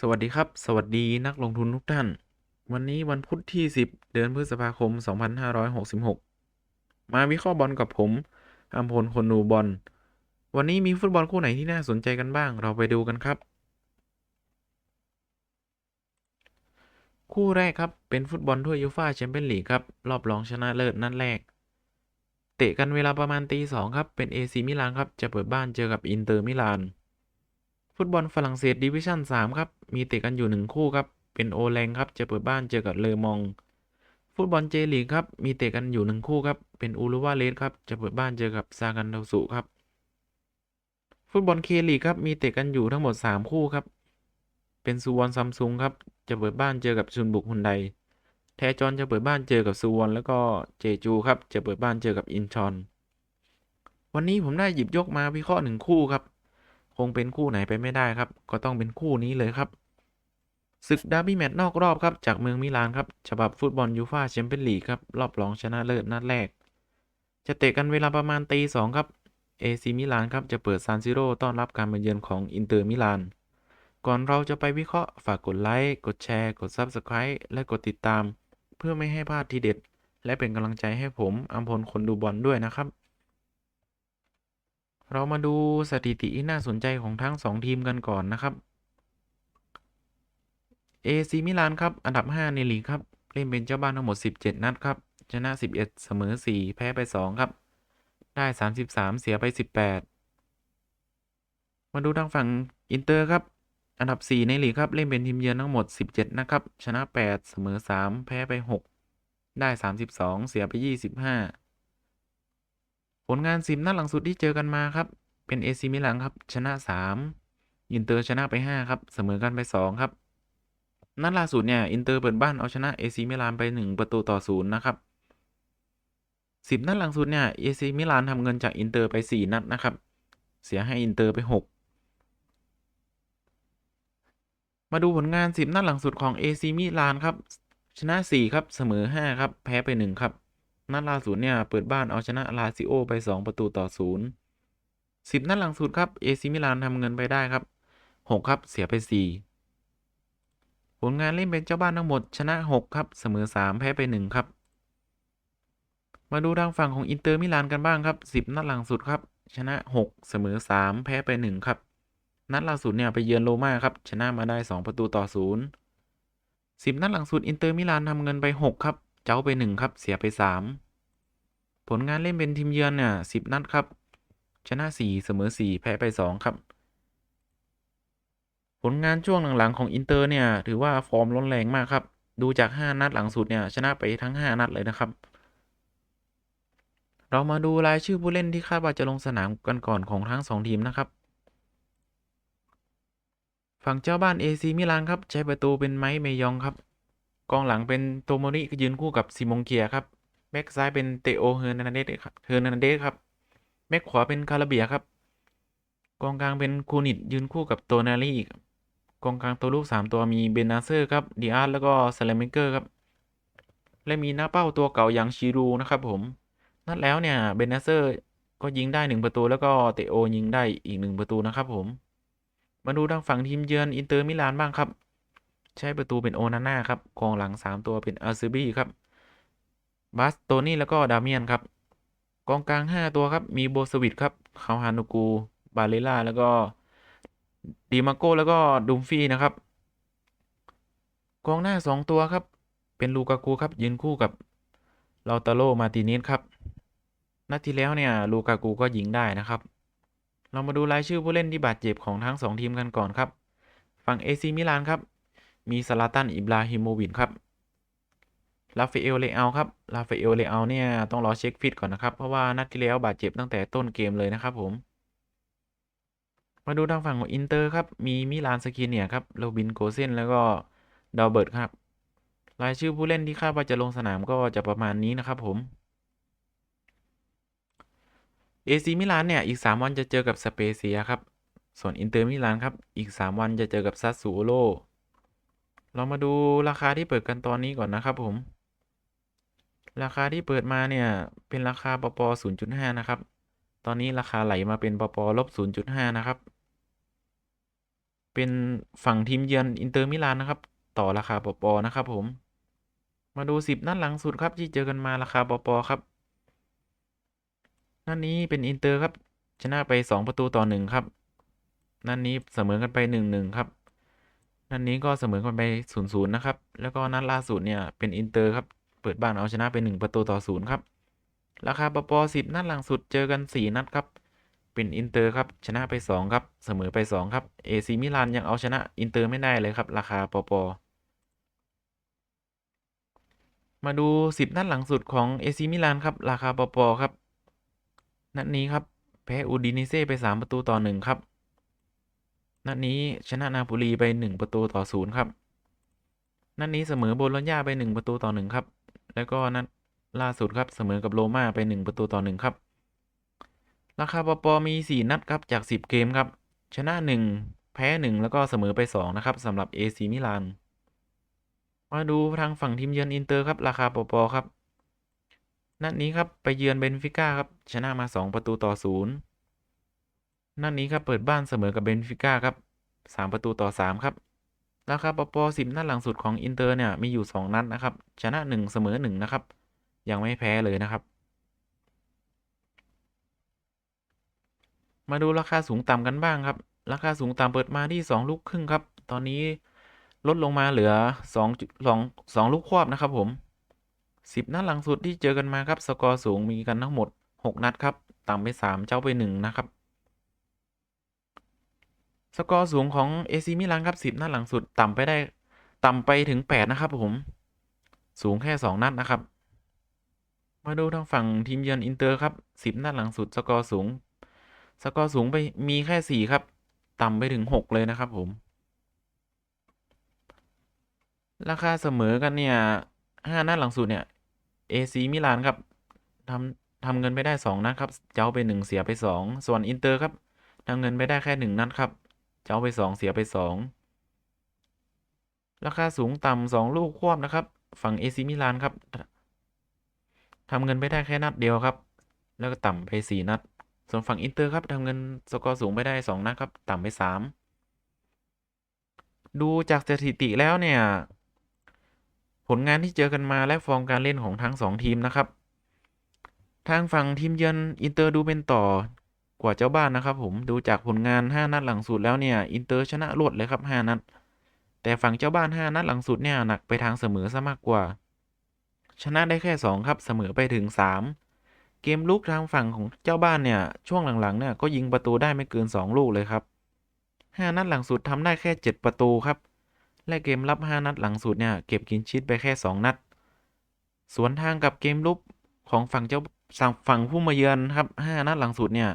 สวัสดีครับ สวัสดีนักลงทุนทุกท่าน วันนี้วันพุธที่ 10 เดือนพฤษภาคม 2566 มาวิเคราะห์บอลกับผมอัมพลคนดูบอล วันนี้มีฟุตบอลคู่ไหนที่น่าสนใจกันบ้าง เราไปดูกันครับ คู่แรกครับ เป็นฟุตบอลถ้วยยูฟ่าแชมเปี้ยนลีกครับ รอบรองชนะเลิศนัดแรก เตะกันเวลาประมาณตีสองครับ เป็นเอซีมิลานครับ จะเปิดบ้านเจอกับอินเตอร์มิลาน ฟุตบอลฝรั่งเศสดิวิชั่น3ครับ มีเตะกันอยู่ 1 คู่ครับ เป็นโอแลงครับ จะเปิดบ้านเจอกับเลอมอง ฟุตบอลเจลีกครับ มีเตะกันอยู่ 1 คู่ครับ เป็นอูรุวาเลสครับ จะเปิดบ้านเจอกับซากันดาสุครับ ฟุตบอลเคลีกครับ มีเตะกันอยู่ทั้งหมด 3 คู่ครับ เป็นซูวอนซัมซุงครับ จะเปิดบ้านเจอกับชุนบุกฮุนได แทจอนจะเปิดบ้านเจอกับซูวอนแล้วก็เจจูครับ จะเปิดบ้านเจอกับอินชอน วันนี้ผมได้หยิบยกมาวิเคราะห์หนึ่งคู่ครับ คงเป็นคู่ไหนไปไม่ได้ครับ ก็ต้องเป็นคู่นี้เลยครับศึกดาร์บี้แมตช์นอกรอบครับ จากเมืองมิลานครับฉบับฟุตบอลยูฟ่าแชมเปี้ยนลีกครับ รอบรองชนะเลิศนัดแรก จะเตะกันเวลาประมาณตีสองครับเอซีมิลานครับ จะเปิดซานซิโร่ต้อนรับการมาเยือนของอินเตอร์มิลาน ก่อนเราจะไปวิเคราะห์ฝากกดไลค์ กดแชร์ กด Subscribe และกดติดตาม เพื่อไม่ให้พลาดทีเด็ด และเป็นกำลังใจให้ผมอัมพลคนดูบอลด้วยนะครับ เรามาดูสถิติที่น่าสนใจของทั้ง 2 ทีมกันก่อนนะครับ AC มิลานครับ อันดับ 5 ในลีกครับ เล่นเป็นเจ้าบ้านทั้งหมด 17 นัดครับ ชนะ 11 เสมอ 4 แพ้ไป 2 ครับ ได้ 33 เสียไป 18 มาดูทางฝั่งอินเตอร์ครับ อันดับ 4 ในลีกครับ เล่นเป็นทีมเยือนทั้งหมด 17 นะครับ ชนะ 8 เสมอ 3 แพ้ไป 6 ได้ 32 เสียไป 25 ผลงาน10นัดหลังสุดที่เจอกันมาครับ เป็นเอซีมิลานครับ ชนะ3อินเตอร์ชนะไป5ครับ เสมอกันไป2ครับ นัดล่าสุดเนี่ย อินเตอร์เปิดบ้านเอาชนะเอซีมิลานไป1ประตูต่อ0นะครับ10นัดหลังสุดเนี่ยเอซีมิลานทำเงินจากอินเตอร์ไป4นัดนะครับ เสียให้อินเตอร์ไป6มาดูผลงาน 10 นัดหลังสุดของ AC มิลานครับ ชนะ 4 ครับ เสมอ 5 ครับ แพ้ไป 1 ครับ นัดล่าสุดเนี่ย เปิดบ้านเอาชนะลาซิโอไป 2 ประตูต่อ 0 10 นัดหลังสุดครับ AC มิลานทำเงินไปได้ครับ 6 ครับเสียไป 4 ผลงานเล่นเป็นเจ้าบ้านทั้งหมดชนะ 6 ครับเสมอ 3 แพ้ไป 1 ครับ มาดูทางฝั่งของอินเตอร์มิลานกันบ้างครับ 10 นัดหลังสุดครับ ชนะ 6 เสมอ 3 แพ้ไป 1 ครับนัดล่าสุดเนี่ยไปเยือนโรม่าครับชนะมาได้ 2 ประตูต่อ 0 10 นัดหลังสุดอินเตอร์มิลานทำเงินไป 6 ครับ เจ้าไป1ครับ เสียไป3ผลงานเล่นเป็นทีมเยือนเนี่ย10นัดครับ ชนะ4เสมอ4แพ้ไป2ครับ ผลงานช่วงหลังๆของอินเตอร์เนี่ยถือว่าฟอร์มร้อนแรงมากครับ ดูจาก5นัดหลังสุดเนี่ยชนะไปทั้ง5นัดเลยนะครับ เรามาดูรายชื่อผู้เล่นที่คาดว่าจะลงสนามกันก่อนของทั้ง2ทีมนะครับฝั่งเจ้าบ้าน AC มิลานครับ ใช้ประตูเป็นไมค์เมยองครับ กองหลังเป็นโตโมริยืนคู่กับซิมงเกียครับแบ็กซ้ายเป็นเตโอเฮอร์นันเดสครับเฮอร์นันเดสครับแบ็กขวาเป็นคาราเบียครับ กองกลางเป็นคูนิตยืนคู่กับโตนารีกองกลางตัวลูก 3 ตัวมีเบนนาเซอร์ครับดิอาร์แล้วก็ซาเลมิเกอร์ครับและมีหน้าเป้าตัวเก่าอย่างชิรูนะครับผม นัดแล้วเนี่ยเบนนาเซอร์ก็ยิงได้ 1 ประตู แล้วก็เตโอยิงได้อีก 1 ประตูนะครับผม มาดูทางฝั่งทีมเยือนอินเตอร์มิลานบ้างครับ ใช้ประตูเป็นโอนาน่าครับกองหลัง 3 ตัวเป็นอาร์ซบี้ครับบาสโตนี่แล้วก็ดาเมียนครับ กองกลาง 5 ตัวครับ มีโบสวิตครับคาฮานูกู บาเลล่า แล้วก็ดีมาโก้แล้วก็ดุมฟี่นะครับ กองหน้า 2 ตัวครับ เป็นลูกากูครับยืนคู่กับลาตาโรมาติเนสครับนัดที่แล้วเนี่ยลูกากูก็ยิงได้นะครับ เรามาดูรายชื่อผู้เล่นที่บาดเจ็บของทั้ง 2 ทีมกันก่อนครับ ฝั่ง AC มิลานครับ มีซาลาตันอิบราฮิโมวิชครับลาฟเอลเลอาครับลาฟเอลเลอาเนี่ยต้องรอเช็คฟิตก่อนนะครับ เพราะว่านัดที่แล้วบาดเจ็บตั้งแต่ต้นเกมเลยนะครับผม มาดูทางฝั่งของอินเตอร์ครับ มีมิลานสกีเนียครับโรบินโกเซนแล้วก็ดาวเบิร์ตครับ รายชื่อผู้เล่นที่คาดว่าจะลงสนามก็จะประมาณนี้นะครับผมเอซีมิลานเนี่ยอีก 3 วันจะเจอกับสเปเซียครับ ส่วนอินเตอร์มิลานครับอีก 3 วันจะเจอกับซัสซูโร เรามาดูราคาที่เปิดกันตอนนี้ก่อนนะครับผม ราคาที่เปิดมาเนี่ย เป็นราคาปป0.5 นะครับ ตอนนี้ราคาไหลมาเป็นปปลบ0.5 นะครับ เป็นฝั่งทีมเยือนอินเตอร์มิลานนะครับ ต่อราคาปปนะครับผม มาดูสิบนัดหลังสุดครับที่เจอกันมาราคาปปครับนัดนนี้เป็นอินเตอร์ครับ ชนะไปสองประตูต่อหนึ่งครับนัดนี้เสมอกันไปหนึ่งหนึ่งครับ นัดนนี้ก็เสมอกันไปศูนย์ศูนย์นะครับ แล้วก็นัดล่าสุดเนี่ยเป็นอินเตอร์ครับ เปิดบ้านเอาชนะไปหนึ่งประตูต่อศูนย์ครับ ราคาปปอสิบนัดหลังสุดเจอกันสี่นัดครับ เป็นอินเตอร์ครับ ชนะไปสองครับ เสมอไปสองครับเอซีมิลานยังเอาชนะอินเตอร์ไม่ได้เลยครับ ราคาปปอมาดูสิบนัดหลังสุดของเอซีมิลานครับ ราคาปปอครับ นัดนี้ครับ แพ้อูดินิเซ่ไปสามประตูต่อหนึ่งครับ นัดนี้ชนะนาโปลีไปหนึ่งประตูต่อศูนย์ครับนัดนี้เสมอโบโลญญาไปหนึ่งประตูต่อหนึ่งครับ แล้วก็นัดล่าสุดครับเสมอกับโรม่าไปหนึ่งประตูต่อหนึ่งครับ ราคาปปอมีสี่นัดครับจากสิบเกมครับ ชนะหนึ่งแพ้หนึ่งแล้วก็เสมอไปสองนะครับสำหรับเอซีมิลาน มาดูทางฝั่งทีมเยือนอินเตอร์ครับ ราคาปปครับ นัดนี้ครับไปเยือนเบนฟิก้าครับ ชนะมา 2 ประตูต่อศู นย์นัดนี้ครับเปิดบ้านเสมอกับเบนฟิก้าครับ 3 ประตูต่อ 3 ครับราคาปปสิบนัดหลังสุดของอินเตอร์เนี่ยมีอยู่ 2 นัดนะครับ ชนะ 1 เสมอ 1 นะครับ ยังไม่แพ้เลยนะครับ มาดูราคาสูงต่ำกันบ้างครับ ราคาสูงต่ำเปิดมาที่ 2 ลูกครึ่งครับ ตอนนี้ลดลงมาเหลือ2 2 2ลูกควบนะครับผมสิบนัดหลังสุดที่เจอกันมาครับ สกอร์สูงมีกันทั้งหมด 6 นัดครับ ต่ำไป 3 เจ้าไป 1 นะครับ สกอร์สูงของเอซีมิลานครับ10นัดหลังสุดต่ำไปได้ต่ำไปถึง8นะครับผม สูงแค่2นัดนะครับ มาดูทางฝั่งทีมเยือนอินเตอร์ครับ10นัดหลังสุดสกอร์สูง สกอร์สูงไปมีแค่4ครับ ต่ำไปถึง6เลยนะครับผม ราคาเสมอกันเนี่ย5นัดหลังสุดเนี่ยเอซีมิลานครับทำทำเงินไปได้สองนัดครับเจ้าไปหนึ่งเสียไปสองส่วนอินเตอร์ครับทำเงินไปได้แค่หนึ่งนัดครับ เจ้าไปสองเสียไปสองราคาสูงต่ำสองลูกควบนะครับ ฝั่งเอซีมิลานครับทำเงินไปได้แค่นัดเดียวครับ แล้วก็ต่ำไปสี่นัด ส่วนฝั่งอินเตอร์ครับทำเงินสกอร์สูงไปได้สองนัดครับ ต่ำไปสามดูจากสถิติแล้วเนี่ย ผลงานที่เจอกันมาและฟอร์มการเล่นของทั้งสองทีมนะครับ ทางฝั่งทีมเยือนอินเตอร์ดูเป็นต่อ กว่าเจ้าบ้านนะครับผมดูจากผลงาน 5 นัดหลังสุดแล้วเนี่ยอินเตอร์ชนะรวดเลยครับ 5 นัด แต่ฝั่งเจ้าบ้าน 5 นัดหลังสุดเนี่ยหนักไปทางเสมอซะมากกว่า ชนะได้แค่ 2 ครับเสมอไปถึง 3 เกมลุกทางฝั่งของเจ้าบ้านเนี่ยช่วงหลังๆเนี่ยก็ยิงประตูได้ไม่เกิน 2 ลูกเลยครับ 5 นัดหลังสุดทำได้แค่ 7 ประตูครับ และเกมรับ 5 นัดหลังสุดเนี่ยเก็บกินชิดไปแค่ 2 นัด สวนทางกับเกมลุกของฝั่งเจ้าฝั่งผู้มาเยือนครับ 5 นัดหลังสุดเนี่ย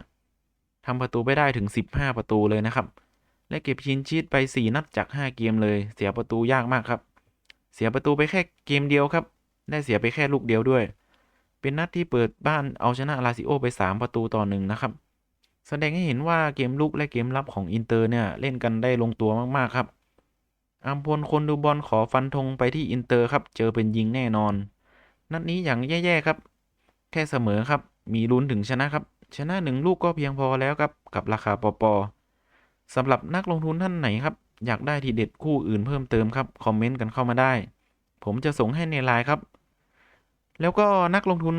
ทำประตูไปได้ถึง 15 ประตูเลยนะครับ และเก็บชินชีตไป 4 นัดจาก 5 เกมเลย เสียประตูยากมากครับ เสียประตูไปแค่เกมเดียวครับ ได้เสียไปแค่ลูกเดียวด้วย เป็นนัดที่เปิดบ้านเอาชนะลาซิโอไป 3 ประตูต่อหนึ่งนะครับแสดงให้เห็นว่าเกมลุกและเกมรับของอินเตอร์เนี่ยเล่นกันได้ลงตัวมากๆครับอัมพลคนดูบอลขอฟันธงไปที่อินเตอร์ครับ เจอเป็นยิงแน่นอน นัดนี้อย่างแย่ๆครับ แค่เสมอครับ มีลุ้นถึงชนะครับ ชนะหนึ่งลูกก็เพียงพอแล้วครับกับราคาปอปอสำหรับนักลงทุนท่านไหนครับ อยากได้ทีเด็ดคู่อื่นเพิ่มเติมครับ คอมเมนต์กันเข้ามาได้ ผมจะส่งให้ในไลน์ครับ แล้วก็นักลงทุน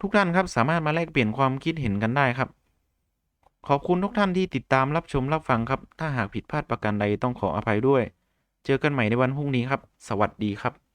ทุกท่านครับ สามารถมาแลกเปลี่ยนความคิดเห็นกันได้ครับ ขอบคุณทุกท่านที่ติดตามรับชมรับฟังครับ ถ้าหากผิดพลาดประการใดต้องขออภัยด้วย เจอกันใหม่ในวันพรุ่งนี้ครับ สวัสดีครับ